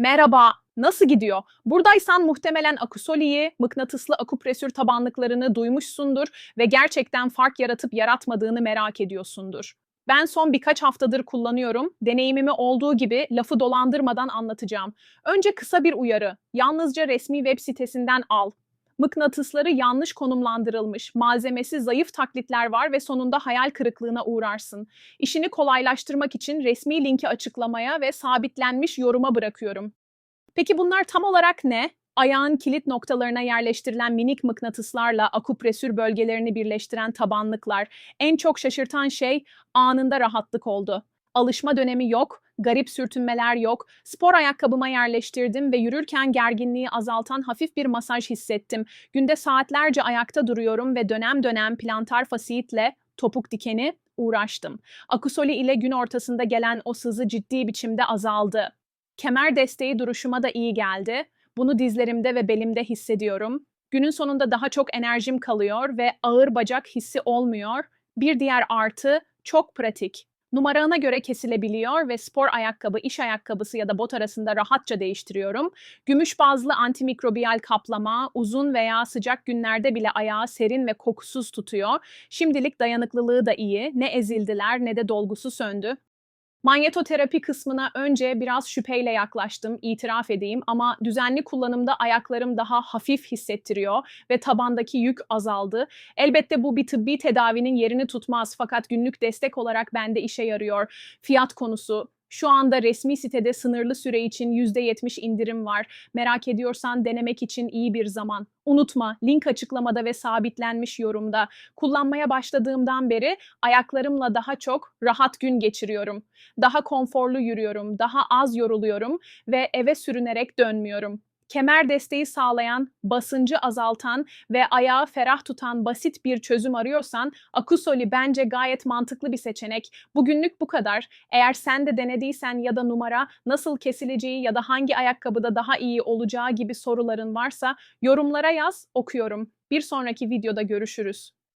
Merhaba, nasıl gidiyor? Buradaysan muhtemelen Akusoli'yi, mıknatıslı akupresür tabanlıklarını duymuşsundur ve gerçekten fark yaratıp yaratmadığını merak ediyorsundur. Ben son birkaç haftadır kullanıyorum. Deneyimimi olduğu gibi lafı dolandırmadan anlatacağım. Önce kısa bir uyarı. Yalnızca resmi web sitesinden al. Mıknatısları yanlış konumlandırılmış, malzemesi zayıf taklitler var ve sonunda hayal kırıklığına uğrarsın. İşini kolaylaştırmak için resmi linki açıklamaya ve sabitlenmiş yoruma bırakıyorum. Peki bunlar tam olarak ne? Ayağın kilit noktalarına yerleştirilen minik mıknatıslarla akupresür bölgelerini birleştiren tabanlıklar. En çok şaşırtan şey anında rahatlık oldu. Alışma dönemi yok, garip sürtünmeler yok. Spor ayakkabıma yerleştirdim ve yürürken gerginliği azaltan hafif bir masaj hissettim. Günde saatlerce ayakta duruyorum ve dönem dönem plantar fasitle topuk dikeni uğraştım. Akusoli ile gün ortasında gelen o sızı ciddi biçimde azaldı. Kemer desteği duruşuma da iyi geldi. Bunu dizlerimde ve belimde hissediyorum. Günün sonunda daha çok enerjim kalıyor ve ağır bacak hissi olmuyor. Bir diğer artı çok pratik. Numarana göre kesilebiliyor ve spor ayakkabı, iş ayakkabısı ya da bot arasında rahatça değiştiriyorum. Gümüş bazlı antimikrobiyal kaplama uzun veya sıcak günlerde bile ayağı serin ve kokusuz tutuyor. Şimdilik dayanıklılığı da iyi. Ne ezildiler ne de dolgusu söndü. Manyetoterapi kısmına önce biraz şüpheyle yaklaştım, itiraf edeyim ama düzenli kullanımda ayaklarım daha hafif hissettiriyor ve tabandaki yük azaldı. Elbette bu bir tıbbi tedavinin yerini tutmaz fakat günlük destek olarak bende işe yarıyor. Fiyat konusu, şu anda resmi sitede sınırlı süre için %70 indirim var. Merak ediyorsan denemek için iyi bir zaman. Unutma, link açıklamada ve sabitlenmiş yorumda. Kullanmaya başladığımdan beri ayaklarımla daha çok rahat gün geçiriyorum. Daha konforlu yürüyorum, daha az yoruluyorum ve eve sürünerek dönmüyorum kemer desteği sağlayan, basıncı azaltan ve ayağı ferah tutan basit bir çözüm arıyorsan Akusoli bence gayet mantıklı bir seçenek. Bugünlük bu kadar. Eğer sen de denediysen ya da numara nasıl kesileceği ya da hangi ayakkabıda daha iyi olacağı gibi soruların varsa yorumlara yaz, okuyorum. Bir sonraki videoda görüşürüz.